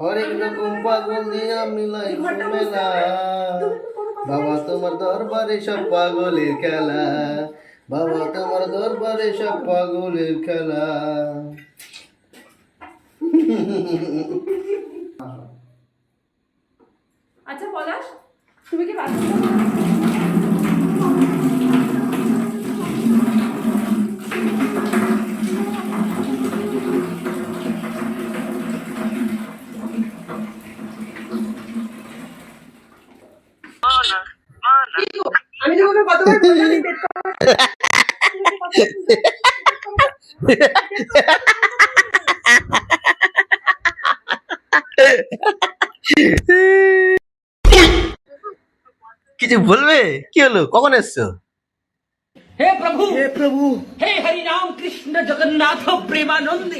হরেক রকম পাগল দিয়া মিলাই মেলা বাবা তোমার দরবারে সব পাগলের খেলা। বাবা তোমার দরবারে সব পাগলের খেলা। আচ্ছা পলাশ তুমি কি বাথরুম কিছু বলবে? কি হলো? কখন এসছো? হে প্রভু হে প্রভু হে হরি রাম কৃষ্ণ জগন্নাথ প্রেমানন্দী।